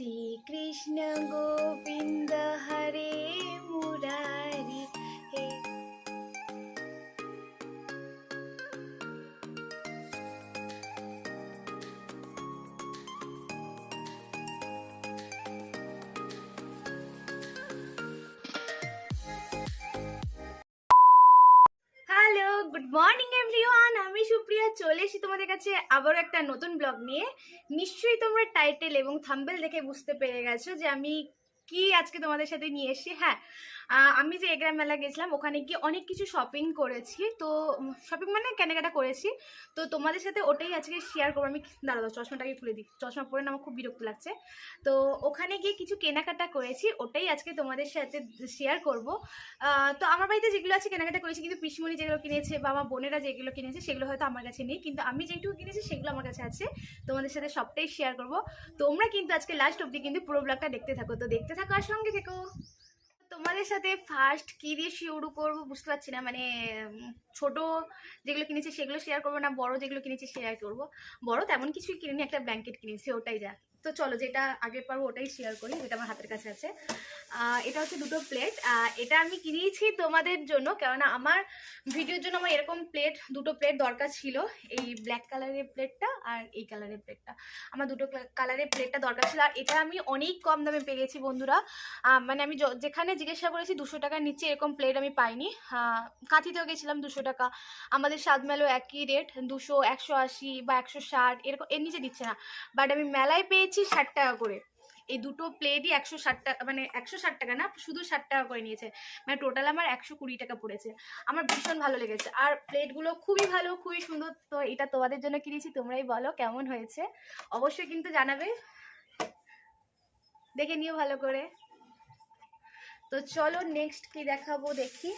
श्रीकृष्ण गोविन्द हरे मुरारी। চলে এসি তোমাদের কাছে আবারও একটা নতুন ব্লগ নিয়ে। নিশ্চয়ই তোমরা টাইটেল এবং থাম্বেল দেখে বুঝতে পেরে গেছো যে আমি কি আজকে তোমাদের সাথে নিয়ে এসেছি। হ্যাঁ আমি যে এগ্রাম মেলা গেছিলাম, ওখানে গিয়ে অনেক কিছু শপিং করেছি। তো শপিং মানে কেনাকাটা করেছি। তো তোমাদের সাথে ওটাই আজকে শেয়ার করব। আমি দাঁড়াবো চশমাটাকে খুলে দিই। চশমা পরে আমার খুব বিরক্ত লাগছে। তো ওখানে গিয়ে কিছু কেনাকাটা করেছি। ওটাই আজকে তোমাদের সাথে শেয়ার করব। তো আমার বাড়িতে যেগুলো আছে কেনাকাটা করেছি, কিন্তু পিসমণি যেগুলো কিনেছে বা আমার বোনেরা যেগুলো কিনেছে, সেগুলো হয়তো আমার কাছে নেই। কিন্তু আমি যেটুকু কিনেছি, সেগুলো আমার কাছে আছে। তোমাদের সাথে সবটাই শেয়ার করব। তোমরা কিন্তু আজকে লাস্ট অবধি কিন্তু পুরো ব্লগটা দেখতে থাকো। তো দেখতে থাকো আর সঙ্গে থেকো। তোমাদের সাথে ফার্স্ট কি দিয়ে শুরু করব বুঝতে পারছি না। মানে ছোট যেগুলো কিনেছি সেগুলো শেয়ার করব না, বড় যেগুলো কিনেছি শেয়ার করব। বড় তেমন কিছুই কিনিনি, একটা ব্ল্যাঙ্কেট কিনেছি, ওটাই যা। তো চলো যেটা আগে পারব ওটাই শেয়ার করি, যেটা আমার হাতের কাছে আছে। এটা হচ্ছে দুটো প্লেট এটা আমি কিনেছি তোমাদের জন্য, কেননা আমার ভিডিওর জন্য আমার এরকম প্লেট দুটো প্লেট দরকার ছিল। এই ব্ল্যাক কালারের প্লেটটা আর এই কালারের প্লেটটা আমার দুটো কালারের প্লেটটা দরকার ছিল। আর এটা আমি অনেক কম দামে পেয়ে গেছি বন্ধুরা মানে আমি যেখানে জিজ্ঞাসা করেছি দুশো টাকার নিচে এরকম প্লেট আমি পাইনি। কাঁথিতেও গেছিলাম দুশো টাকা। আমাদের স্বাদমেলো একই রেট দুশো, একশো আশি বা একশো ষাট, এরকম, এর নিচে দিচ্ছে না। বাট আমি মেলায় পেয়েছি ষাট টাকা করে। এই দুটো প্লেটই একশো ষাট টাকা মানে একশো ষাট টাকা না, শুধু ষাট টাকা করে নিয়েছে। মানে টোটাল আমার একশো কুড়ি টাকা পড়েছে। আমার ভীষণ ভালো লেগেছে। আর প্লেটগুলো খুবই ভালো, খুবই সুন্দর। তো এটা তোমাদের জন্য কিনেছি, তোমরাই বলো কেমন হয়েছে। অবশ্যই কিন্তু জানাবে। দেখে নিও ভালো করে। তো চলো নেক্সট কি দেখাবো দেখি।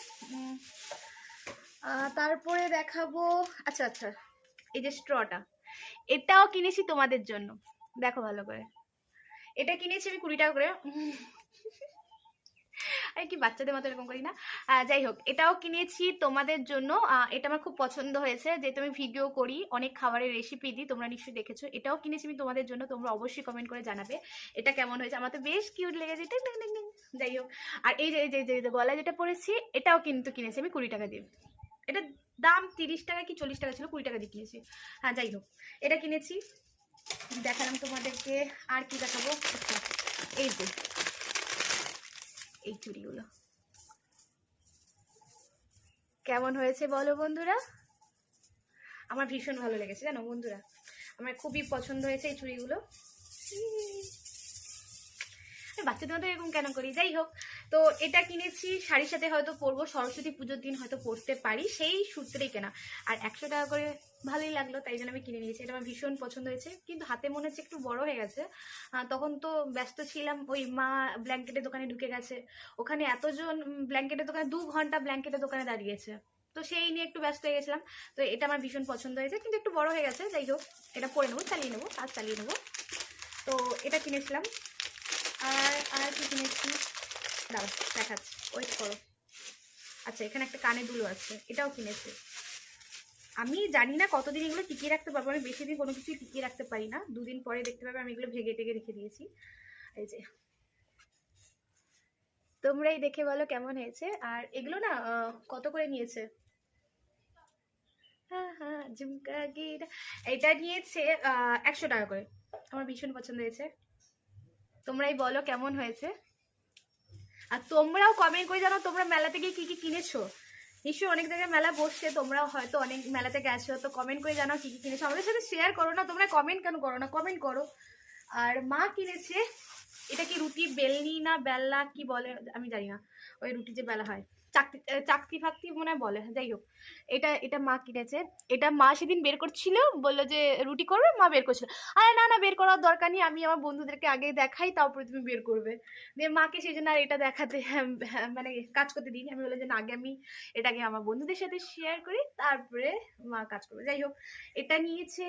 তারপরে দেখাবো আচ্ছা আচ্ছা এই যে স্ট্রটা এটাও কিনেছি তোমাদের জন্য। দেখো ভালো করে। এটা কিনেছি আমি কুড়ি টাকা করে। আর কি বাচ্চাদের মতো এরকম করি না? যাই হোক, এটাও কিনেছি তোমাদের জন্য। এটা আমার খুব পছন্দ হয়েছে। যেহেতু আমি ভিডিও করি, অনেক খাবারের রেসিপি দিই, তোমরা নিশ্চয়ই দেখেছ। এটাও কিনেছি আমি তোমাদের জন্য, তোমরা অবশ্যই কমেন্ট করে জানাবে। এটা কেমন হয়েছে? আমার তো বেশ কিউট লেগেছে। যাই হোক, আর এই যে যে গলায় যেটা পরেছি, এটাও কিন্তু কিনেছি আমি কুড়ি টাকা দিয়ে। এটা দাম তিরিশ টাকা কি চল্লিশ টাকা ছিল, কুড়ি টাকা দিয়ে কিনেছি। হ্যাঁ যাই হোক, এটা কিনেছি। দেখালাম তোমাদেরকে আর কি দেখাবো? আচ্ছা, এই যে এই চুড়িগুলো কেমন হয়েছে বলো বন্ধুরা? আমার ভীষণ ভালো লেগেছে জানো বন্ধুরা। আমার খুবই পছন্দ হয়েছে এই চুড়িগুলো। বাচ্চাদের মতো এরকম কেন করি? যাই হোক তো এটা কিনেছি শাড়ির সাথে হয়তো পরবো সরস্বতী পুজোর দিন হয়তো পরতে পারি সেই সূত্রেই কেনা। আর একশো টাকা করে ভালোই লাগল, তাই জন্য আমি কিনে নিয়েছি। এটা আমার ভীষণ পছন্দ হয়েছে, কিন্তু হাতে মনে হচ্ছে একটু বড় হয়ে গেছে। তখন তো ব্যস্ত ছিলাম, ওই মা ব্ল্যাঙ্কেটের দোকানে ঢুকে গেছে। ওখানে এতজন ব্ল্যাঙ্কেটের দোকানে, দু ঘণ্টা ব্ল্যাঙ্কেটের দোকানে দাঁড়িয়েছে। তো সেই নিয়ে একটু ব্যস্ত হয়ে গেছিলাম। তো এটা আমার ভীষণ পছন্দ হয়েছে, কিন্তু একটু বড় হয়ে গেছে। যাই হোক, এটা পরে নেব, চালিয়ে নেব, কাজ চালিয়ে নেব। তো এটা কিনেছিলাম। আর আর কি কিনেছি? দাও দেখাচ্ছি। ওয়েট করো। আচ্ছা এখানে একটা কানে দুলো আছে, এটাও কিনেছি। আমি জানি না কতদিন এগুলো টিকিয়ে রাখতে পারব, আমি বেশি দিন কোনো কিছুই টিকিয়ে রাখতে পারি না। দুদিন পরে দেখতে পাবে, আমি এগুলো ভেঙে টেগে রেখে দিয়েছি। এই যে। তোমরাই দেখে বলো কেমন হয়েছে। আর এগুলো না কত করে নিয়েছে? এটা নিয়েছে একশো টাকা করে। আমার ভীষণ পছন্দ হয়েছে। তোমরাই বলো কেমন হয়েছে। আর তোমরাও কমেন্ট করে জানো তোমরা মেলা থেকে কি কি কিনেছো? নিশ্চয়ই অনেক জায়গায় মেলা বসছে তোমরা হয়তো অনেক মেলাতে গেছো, তো কমেন্ট করে জানাও কি কি কিনেছো। আমাদের সাথে শেয়ার করো না, তোমরা কমেন্ট কেন করো না কমেন্ট করো। আর মা কিনেছে, এটা কি রুটি বেলনি না বেল্লা, কি বলে? আমি জানি না, ওই রুটি যে বেলা হয়। চাকতি আহ, চাকতি ফাকতি মনে হয় বলে যাই হোক। এটা এটা মা কিনেছে। এটা মা সেদিন বের করছিল বলল যে রুটি করবে? মা বের করছিল। আরে না না বের করার দরকার নেই আমি আমার বন্ধুদেরকে আগে দেখাই তারপরে তুমি বের করবে। দিয়ে মাকে সেই জন্য আর এটা দেখাতে হ্যাঁ, মানে কাজ করতে দিই আমি বললাম যে না আগে আমি এটাকে আমার বন্ধুদের সাথে শেয়ার করি তারপরে মা কাজ করবে। যাই হোক এটা নিয়েছে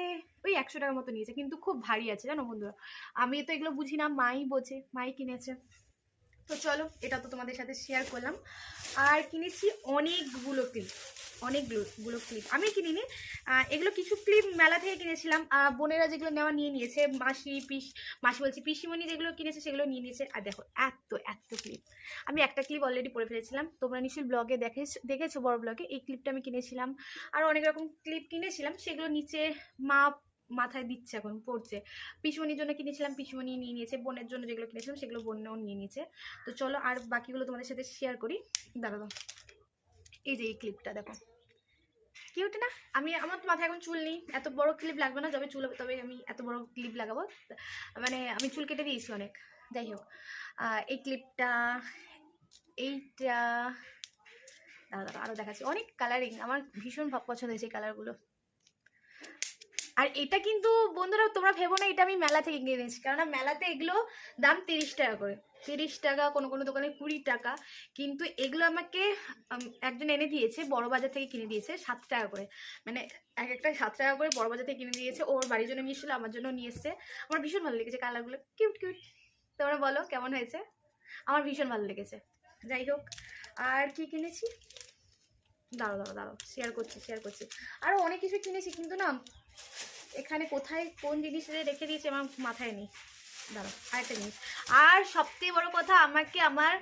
ওই একশো টাকার মতো নিয়েছে কিন্তু খুব ভারী আছে জানো বন্ধুরা? আমি তো এগুলো বুঝি না মাই বোঝে মাই কিনেছে। তো চলো, এটা তো তোমাদের সাথে শেয়ার করলাম। আর কিনেছি অনেকগুলো ক্লিপ অনেকগুলো গুলো ক্লিপ আমি কিনিনি এগুলো কিছু ক্লিপ মেলা থেকে কিনেছিলাম। বোনেরা যেগুলো নেওয়া নিয়ে নিয়েছে, মাসি, পিস, মাসি বলছি, পিসিমণি যেগুলো কিনেছে সেগুলো নিয়ে নিয়েছে। আর দেখো, এত এত ক্লিপ আমি একটা ক্লিপ অলরেডি পরে ফেলেছিলাম। তোমরা নিশ্চয়ই ব্লগে দেখেছ, দেখেছ বড় ব্লগে এই ক্লিপটা আমি কিনেছিলাম। আর অনেক রকম ক্লিপ কিনেছিলাম। সেগুলো নিচে মা মাথায় দিচ্ছে এখন, পড়ছে। পিসুমনির জন্য কিনেছিলাম পিসুমনি নিয়ে নিয়েছে, বোনের জন্য যেগুলো কিনেছিলাম সেগুলো বোনও নিয়ে নিয়েছে। তো চলো আর বাকিগুলো তোমাদের সাথে শেয়ার করি। দাঁড়াও এই যে এই ক্লিপটা দেখো। কিউট না? আমি, আমার তো মাথায় এখন চুল নেই। এত বড় ক্লিপ লাগবে না, যবে চুল তবে আমি এত বড় ক্লিপ লাগাবো। মানে আমি চুল কেটে দিয়েছি অনেক। যাই হোক এই ক্লিপটা এইটা দাঁড়া দাঁড়া আরও দেখাচ্ছি। অনেক কালারিং আমার ভীষণ পছন্দ হয়েছে এই কালারগুলো আর এটা কিন্তু, বন্ধুরা, তোমরা ভেবো না, এটা আমি মেলা থেকে কিনেছি কেননা মেলাতে এগুলো দাম তিরিশ টাকা করে। তিরিশ টাকা, কোনো কোনো দোকানে কুড়ি টাকা। কিন্তু এগুলো আমাকে একজন এনে দিয়েছে, বড় বাজার থেকে কিনে দিয়েছে, সাত টাকা করে। মানে এক একটা সাত টাকা করে বড় বাজার থেকে কিনে দিয়েছে। ওর বাড়ির জন্য নিয়ে আমার জন্য নিয়ে এসছে। আমার ভীষণ ভালো লেগেছে কালারগুলো। Cute cute. তোমরা বলো, কেমন হয়েছে? আমার ভীষণ ভালো লেগেছে। যাই হোক, আর কি কিনেছি? দাঁড়াও দাঁড়াও দাঁড়ো শেয়ার করছি শেয়ার করছি। আরও অনেক কিছু কিনেছি, কিন্তু না এখানে কোথায় কোন জিনিস রেখে দিয়েছে আমার মাথায় নেই। দাঁড়াও, আরেকটা জিনিস। আর সবথেকে বড় কথা, আমাকে আমার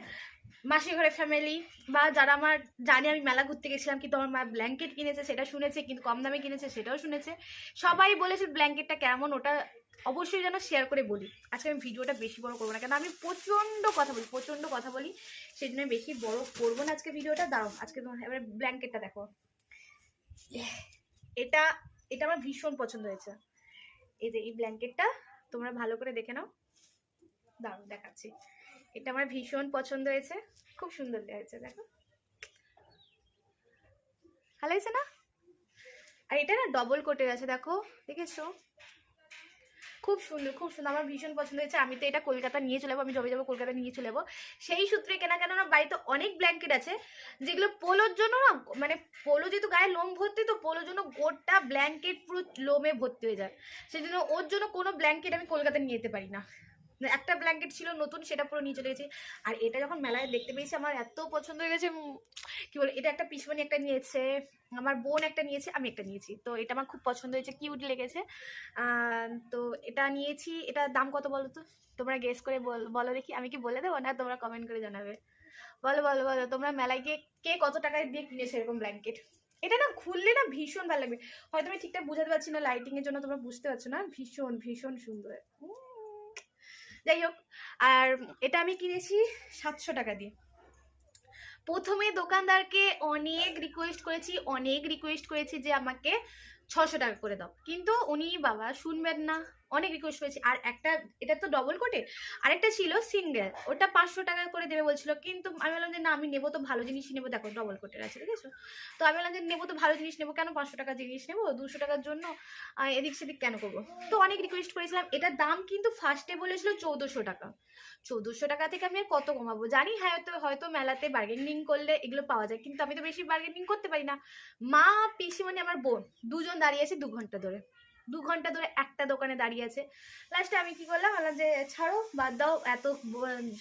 মাসির ঘরে ফ্যামিলি বা যারা আমার জানে আমি মেলা ঘুরতে গেছিলাম, কিন্তু আমার মা ব্ল্যাঙ্কেট কিনেছে, সেটা শুনেছে, কিন্তু কম দামে কিনেছে, সেটাও শুনেছে। সবাই বলেছে ব্ল্যাঙ্কেটটা কেমন, ওটা অবশ্যই যেন শেয়ার করে বলি। আজকে আমি ভিডিওটা বেশি বড় করব না, কেন আমি প্রচণ্ড কথা বলি, প্রচণ্ড কথা বলি সেই জন্য বেশি বড় করব না আজকে ভিডিওটা। দাঁড়াও, আজকে তোমার এবারে ব্ল্যাঙ্কেটটা দেখো। এটা এটা আমার ভীষণ পছন্দ হয়েছে। এই যে এই ব্ল্যাঙ্কেটটা, তোমরা ভালো করে দেখে নাও। দারুণ দেখাচ্ছি। এটা আমার ভীষণ পছন্দ হয়েছে। খুব সুন্দর লেগেছে, দেখো। ভালো হয়েছে না? আর এটা না ডবল কোটের আছে, দেখো। দেখেছ? খুব সুন্দর খুব সুন্দর। আমার ভীষণ পছন্দ হয়েছে। আমি তো এটা কলকাতা নিয়ে চলে যাব, আমি জবে যাব কলকাতা নিয়ে চলে যাব। সেই সূত্রে কেনা কেন না, বাড়িতে অনেক ব্ল্যাঙ্কেট আছে, যেগুলো পোলোর জন্য না মানে পোলো যেহেতু গায়ে লোম ভর্তি, তো পোলোর জন্য গোটা ব্ল্যাঙ্কেট পুরো লোমে ভর্তি হয়ে যায়। সেই জন্য ওর জন্য কোনো ব্ল্যাঙ্কেট আমি কলকাতা নিয়ে যেতে পারি না। একটা ব্ল্যাঙ্কেট ছিল নতুন, সেটা পুরো নিয়ে চলে গেছি। আর এটা যখন মেলায় দেখতে পেয়েছি, আমার এত পছন্দ হয়ে গেছে কি বলে, এটা একটা পিসমনি একটা নিয়েছে, আমার বোন একটা নিয়েছে, আমি একটা নিয়েছি। তো এটা আমার খুব পছন্দ হয়েছে কিউট লেগেছে। তো এটা নিয়েছি এটা দাম কত বলো তো? তোমরা গেস করে বল- দেখি, আমি কি বলে দেবো না তোমরা কমেন্ট করে জানাবে। বলো বলো বলো, তোমরা মেলায় গিয়ে কে কত টাকায় দিয়ে কিনেছো এরকম ব্ল্যাঙ্কেট এটা না খুললে না ভীষণ ভালো লাগবে। হয়তো আমি ঠিকঠাক বুঝাতে পারছি না লাইটিং এর জন্য তোমরা বুঝতে পারছ না, ভীষণ ভীষণ সুন্দর। যাই হোক, আর এটা আমি কিনেছি সাতশো টাকা দিয়ে। প্রথমে দোকানদারকে অনেক রিকোয়েস্ট করেছি, অনেক রিকোয়েস্ট করেছি যে আমাকে ছশো টাকা করে দাও। কিন্তু উনি বাবা শুনবেন না। অনেক রিকোয়েস্ট করেছি। আর একটা, এটা তো ডবল কোটে আরেকটা ছিল সিঙ্গেল ওটা পাঁচশো টাকা করে দেবে বলছিল। কিন্তু আমি বললাম যে, না, আমি নেব তো ভালো জিনিসই নেব। দেখো ডবল কোটের আছে, ঠিক আছে? তো আমি বললাম যে, নেব তো ভালো জিনিস নেব। কেন পাঁচশো টাকার জিনিস নেব? দুশো টাকার জন্য এদিক সেদিক কেন করব? তো অনেক রিকোয়েস্ট করেছিলাম। এটার দাম কিন্তু ফার্স্টে বলেছিল চৌদ্দশো টাকা। চৌদ্দশো টাকা থেকে আমি আর কত কমাবো? জানি হ্যাঁ হয়তো হয়তো মেলাতে বার্গেনিং করলে এগুলো পাওয়া যায়। কিন্তু আমি তো বেশি বার্গেনিং করতে পারি না। মা পিসি মানে আমার বোন, দুজন দাঁড়িয়ে আছে দু ঘণ্টা ধরে। দু ঘণ্টা ধরে একটা দোকানে দাঁড়িয়ে আছে। লাস্টে আমি কি করলাম? বললাম যে, ছাড়ো, বাদ দাও, এত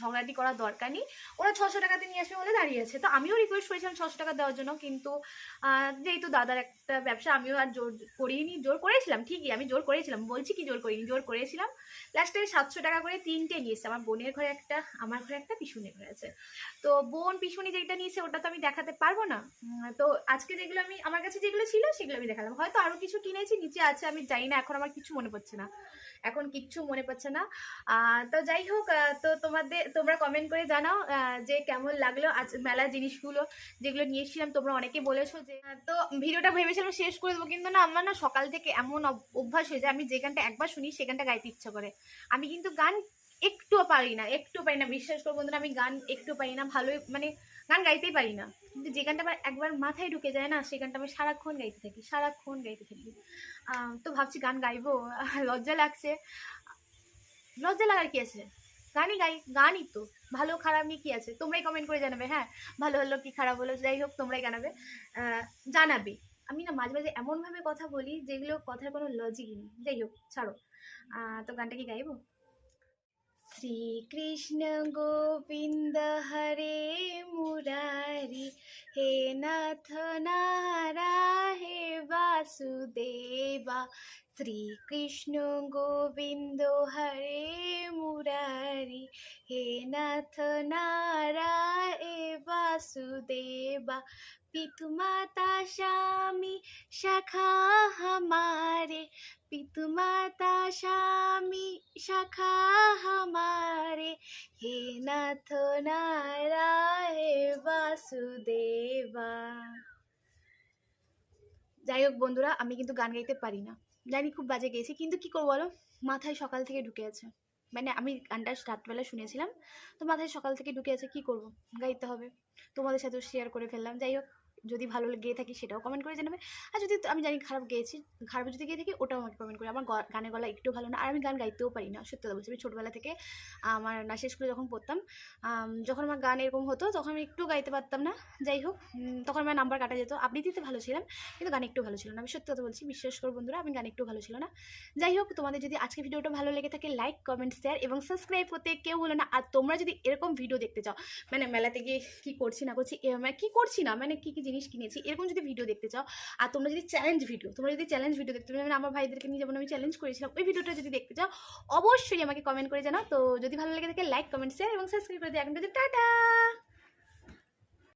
ঝগড়াটি করার দরকার নেই। ওরা ছশো টাকাতে নিয়ে আসবে বলে দাঁড়িয়ে আছে। তো আমিও রিকোয়েস্ট করেছিলাম ছশো টাকা দেওয়ার জন্য, কিন্তু যেহেতু দাদার একটা ব্যবসা, আমিও আর জোর করিনি, জোর করেছিলাম, ঠিকই আমি জোর করেছিলাম। বলছি কি জোর করিনি, জোর করেছিলাম। লাস্টে সাতশো টাকা করে তিনটে নিয়েছে আমার বোনের ঘরে একটা, আমার ঘরে একটা পিছুনের ঘরে আছে। তো বোন পিছুনি যেটা নিয়েছে, ওটা তো আমি দেখাতে পারব না। তো আজকে যেগুলো আমি, আমার কাছে যেগুলো ছিল সেগুলো আমি দেখালাম। হয়তো আরও কিছু কিনেছি, নিচে আছে, আমি জানি না, এখন আমার কিছু মনে পড়ছে না। এখন কিচ্ছু মনে পড়ছে না। তো যাই হোক তো তোমাদের, তোমরা কমেন্ট করে জানাও যে কেমন লাগল আজ মেলা জিনিসগুলো, যেগুলো নিয়ে এসেছিলাম তোমরা অনেকে বলেছ যে তো ভিডিওটা ভেবেছিলাম শেষ করে দেবো, কিন্তু না, আমার না সকাল থেকে এমন অভ্যাস হয়ে যায়, আমি যে গানটা একবার শুনি, সে গানটা গাইতে ইচ্ছা করে। আমি কিন্তু গান একটুও পারি না একটু পারি না, বিশ্বাস করব বন্ধুরা, আমি গান একটু পারি না, ভালোই মানে গান গাইতেই পারি না। কিন্তু যে গানটা আমার একবার মাথায় ঢুকে যায় না সেই গানটা আমি সারাক্ষণ গাইতে থাকি, সারাক্ষণ গাইতে থাকি। তো ভাবছি গান গাইবো, লজ্জা লাগছে। লজ্জা লাগার কি আছে? গানই গাই, গানই তো। ভালো খারাপ নিয়ে কি আছে? তোমরাই কমেন্ট করে জানাবে হ্যাঁ? ভালো হলো কি খারাপ হলো, যাই হোক, তোমরাই জানাবে। জানাবে। আমি না মাঝে মাঝে এমনভাবে কথা বলি যেগুলো কথার কোনো লজিকই নেই। যাই হোক, ছাড়ো। তো গানটা কি গাইবো? श्री कृष्ण गोविंद हरे मुरारी, हे नाथ नारा हे वासुदेवा श्री कृष्ण गोविंद हरे मुरारी, हे नाथ नारा हे वासुदेवा পিতু মাতা স্বামী শাখা हमारे पितु माता स्वामी शाखा हमारे हे नाथ नाराय বাসুদেবা যাই হোক বন্ধুরা আমি কিন্তু গান গাইতে পারি না জানি খুব বাজে গেয়েছি কিন্তু কি করবো বলো মাথায় সকাল থেকে ঢুকে আছে মানে আমি গানটা রাতবেলা শুনেছিলাম তো মাথায় সকাল থেকে ঢুকে আছে কি করব গাইতে হবে তোমাদের সাথেও শেয়ার করে ফেললাম যাই হোক যদি ভালো গেয়ে থাকি সেটাও কমেন্ট করে জানাবে। আর যদি আমি জানি খারাপ গেয়েছি, খারাপ যদি গিয়ে থাকি ওটাও আমাকে কমেন্ট করে। আমার গানের গলা একটু ভালো না, আর আমি গান গাইতেও পারি না, সত্যি কথা বলছি। আমি ছোটোবেলা থেকে আমার নাচের স্কুলে যখন পড়তাম যখন আমার গান এরকম হতো, তখন আমি একটু গাইতে পারতাম না। যাই হোক তখন আমার নাম্বার কাটা যেত। আবৃত্তিতে ভালো ছিলাম কিন্তু গান একটু ভালো ছিল না। আমি সত্যি কথা বলছি, বিশ্বাস করো বন্ধুরা, আমি গান একটু ভালো ছিল না। যাই হোক, তোমাদের যদি আজকে ভিডিওটা ভালো লেগে থাকে লাইক কমেন্ট শেয়ার এবং সাবস্ক্রাইব করতে কেউ হলো না। আর তোমরা যদি এরকম ভিডিও দেখতে চাও মানে মেলাতে গিয়ে কী করছি না করছি মানে কী করছি না মানে কী কী জিনিস কিনেছি। এরকম যদি ভিডিও দেখতে চাও, আর তোমরা যদি চ্যালেঞ্জ ভিডিও তোমরা যদি চ্যালেঞ্জ ভিডিও দেখতে চাও আমার ভাইদেরকে নিয়ে যেমন আমি চ্যালেঞ্জ করেছিলাম, ওই ভিডিওটা যদি দেখতে চাও, অবশ্যই আমাকে কমেন্ট করে জানাও। তো যদি ভালো লাগে থাকে লাইক কমেন্ট শেয়ার এবং সাবস্ক্রাইব করে দিয়ে এখন টাটা!